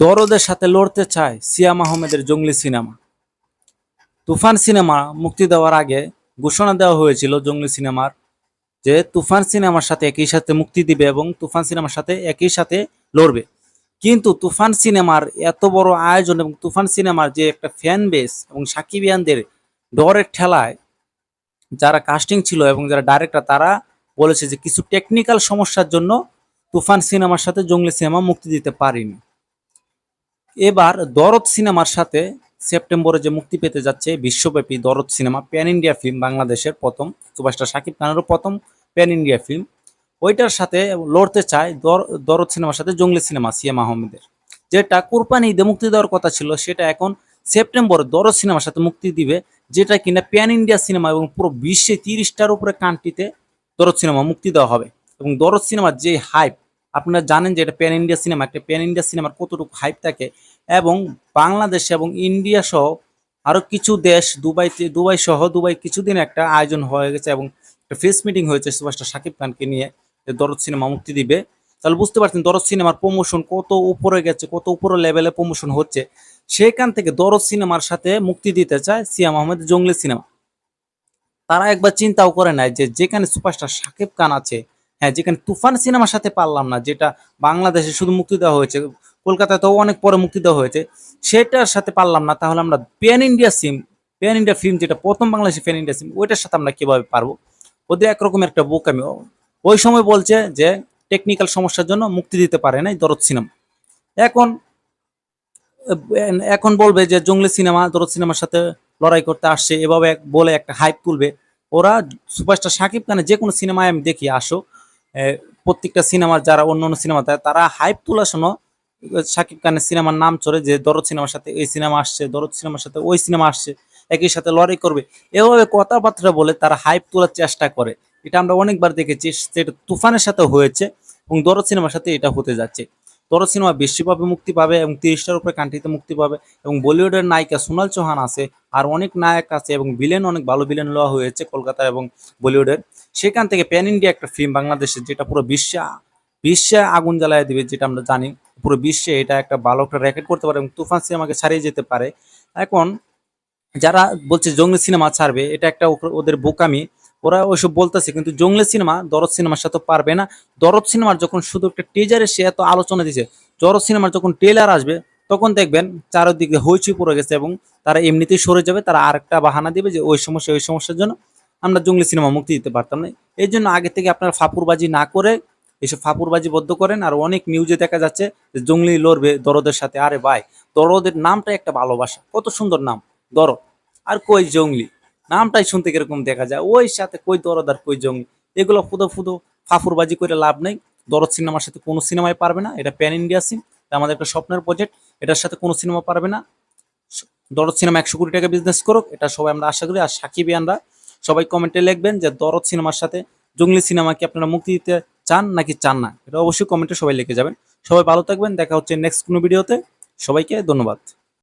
দরদের সাথে লড়তে চায় সিয়াম আহমেদের জঙ্গলি সিনেমা। তুফান সিনেমা মুক্তি দেওয়ার আগে ঘোষণা দেওয়া হয়েছিল জঙ্গলি সিনেমার যে তুফান সিনেমার সাথে একই সাথে মুক্তি দিবে এবং তুফান সিনেমার সাথে একই সাথে লড়বে। কিন্তু তুফান সিনেমার এত বড় আয়োজন এবং তুফান সিনেমার যে একটা ফ্যান বেস এবং সাকিবিয়ানদের ডরের ঠেলায় যারা কাস্টিং ছিল এবং যারা ডাইরেক্টর তারা বলেছে যে কিছু টেকনিক্যাল সমস্যার জন্য তুফান সিনেমার সাথে জঙ্গলি সিনেমা মুক্তি দিতে পারেনি। এবার দরদ সিনেমার সাথে সেপ্টেম্বরে যে মুক্তি পেতে যাচ্ছে বিশ্বব্যাপী দরদ সিনেমা প্যান ইন্ডিয়া ফিল্ম, বাংলাদেশের প্রথম, সুপারস্টার শাকিব খানেরও প্রথম প্যান ইন্ডিয়া ফিল্ম। ওইটার সাথে লড়তে চায় দর- দরদ সিনেমার সাথে জঙ্গলি সিনেমা সিএম আহমেদের যেটা কোরবানি ঈদে মুক্তি দেওয়ার কথা ছিল, সেটা এখন সেপ্টেম্বরে দরদ সিনেমার সাথে মুক্তি দিবে, যেটা কিনা প্যান ইন্ডিয়া সিনেমা এবং পুরো বিশ্বে তিরিশটার উপরে কান্ট্রিতে দরদ সিনেমা মুক্তি দেওয়া হবে। এবং দরদ সিনেমার যে হাইপ আপনারা জানেন যে এটা প্যান ইন্ডিয়া সিনেমা একটা প্যান ইন্ডিয়া সিনেমার কতটুকু হাইপ থাকে এবং বাংলাদেশ এবং ইন্ডিয়া সহ আরও কিছু দেশ দুবাইতে, দুবাই সহ দুবাই কিছুদিন একটা আয়োজন হয়ে গেছে এবং একটা ফেস মিটিং হয়েছে সুপারস্টার শাকিব খানকে নিয়ে যে দরদ সিনেমা মুক্তি দিবে। তাহলে বুঝতে পারছেন দরদ সিনেমার প্রমোশন কত উপরে গেছে, কত উপরে লেভেলে প্রমোশন হচ্ছে। সেখান থেকে দরদ সিনেমার সাথে মুক্তি দিতে চায় সিয়াম আহমেদ জঙ্গলি সিনেমা তারা একবার চিন্তাও করে নাই যে যেখানে সুপারস্টার শাকিব খান আছে হ্যাঁ যেখানে তুফান সিনেমার সাথে পারলাম না, যেটা বাংলাদেশে শুধু মুক্তি দেওয়া হয়েছে, কলকাতাতেও অনেক পরে মুক্তি দেওয়া হয়েছে, সেটার সাথে পারলাম না, তাহলে আমরা প্যান ইন্ডিয়া সিম প্যান ইন্ডিয়া ফিল্ম যেটা প্রথম বাংলাদেশে প্যান ইন্ডিয়া সিম ওইটার সাথে আমরা কীভাবে পারব? ওদের একরকম একটা বোকামি ওই সময় বলছে যে টেকনিক্যাল সমস্যার জন্য মুক্তি দিতে পারে নাই দরদ সিনেমা। এখন এখন বলবে যে, জঙ্গলি সিনেমা, দরদ সিনেমার সাথে লড়াই করতে আসছে, এভাবে বলে একটা হাইপ তুলবে। ওরা সুপারস্টার সাকিব খানের যে কোনো সিনেমায় আমি দেখি আসো প্রত্যেকটা সিনেমার যারা অন্য অন্য সিনেমা তারা হাইপ তোলার সময় শাকিব খানের সিনেমার নাম চলে যে দরদ সিনেমার সাথে এই সিনেমা আসছে, দরদ সিনেমার সাথে ওই সিনেমা আসছে, একই সাথে লড়াই করবে। এভাবে কথাবার্তা বলে তারা হাইপ তোলার চেষ্টা করে। এটা আমরা অনেকবার দেখেছি, সেটা তুফানের সাথে হয়েছে এবং দরদ সিনেমার সাথে এটা হতে যাচ্ছে। দরদ সিনেমা বিশ্বব্যাপী মুক্তি পাবে এবং তিরিশটার উপরে কান্ট্রিতে মুক্তি পাবে এবং বলিউডের নায়িকা সোনাল চৌহান আছে, আর অনেক নায়ক আছে এবং ভিলেন অনেক ভালো ভিলেন লওয়া হয়েছে কলকাতা এবং বলিউডের। সেখান থেকে প্যান ইন্ডিয়া একটা ফিল্ম বাংলাদেশের, যেটা পুরো বিশ্বে বিশ্বে আগুন জ্বালায় দিবে, যেটা আমরা জানি। পুরো বিশ্বে এটা একটা ভালো একটা রেকর্ড করতে পারে এবং তুফান সিনেমাকে ছাড়িয়ে যেতে পারে। এখন যারা বলছে জঙ্গলি সিনেমা ছাড়বে, এটা একটা ওদের বোকামি। ওরা ওইসব বলতেছে, কিন্তু জঙ্গলি সিনেমা, দরদ সিনেমার সাথে পারবে না। দরদ সিনেমার যখন শুধু একটা টিজারে সে এত আলোচনা দিছে, দরদ সিনেমার যখন ট্রেলার আসবে, তখন দেখবেন চারিদিকে হইচই পড়ে গেছে এবং তারা এমনিতেই সরে যাবে, তারা আরেকটা বাহানা দিবে যে ওই সমস্যা, ওই সমস্যার জন্য আমরা জঙ্গলি সিনেমা মুক্তি দিতে পারতাম না। এই জন্য আগে থেকে আপনারা ফাপুরবাজি না করে এসব ফাপুরবাজি বদ্ধ করেন, আর অনেক নিউজে দেখা যাচ্ছে যে জঙ্গলি লড়বে দরদের সাথে। আরে ভাই, দরদের নামটা একটা ভালোবাসা। কত সুন্দর নাম, দরদ। আর কই জঙ্গলি? নামটাই শুনতে কীরকম দেখা যায়? ওই সাথে কই দরদ আর কই জঙ্গলি এগুলো ফুদো ফুদো, ফাফুরবাজি করে লাভ নেই। দরদ সিনেমার সাথে কোনো সিনেমায় পারবে না। এটা প্যান ইন্ডিয়া সিম আমাদের একটা স্বপ্নের প্রজেক্ট এটার সাথে কোনো সিনেমা পারবে না। দরদ সিনেমা একশো কোটি টাকা বিজনেস করুক, এটা সবাই আমরা আশা করি। আর সাকিবিয়ানরা সবাই কমেন্টে লিখবেন যে দরদ সিনেমার সাথে জঙ্গলি সিনেমা কি আপনারা মুক্তি দিতে চান নাকি চান না? এটা অবশ্যই কমেন্টে সবাই লিখে যাবেন। সবাই ভালো থাকবেন। দেখা হচ্ছে নেক্সট কোনো ভিডিওতে সবাইকে ধন্যবাদ।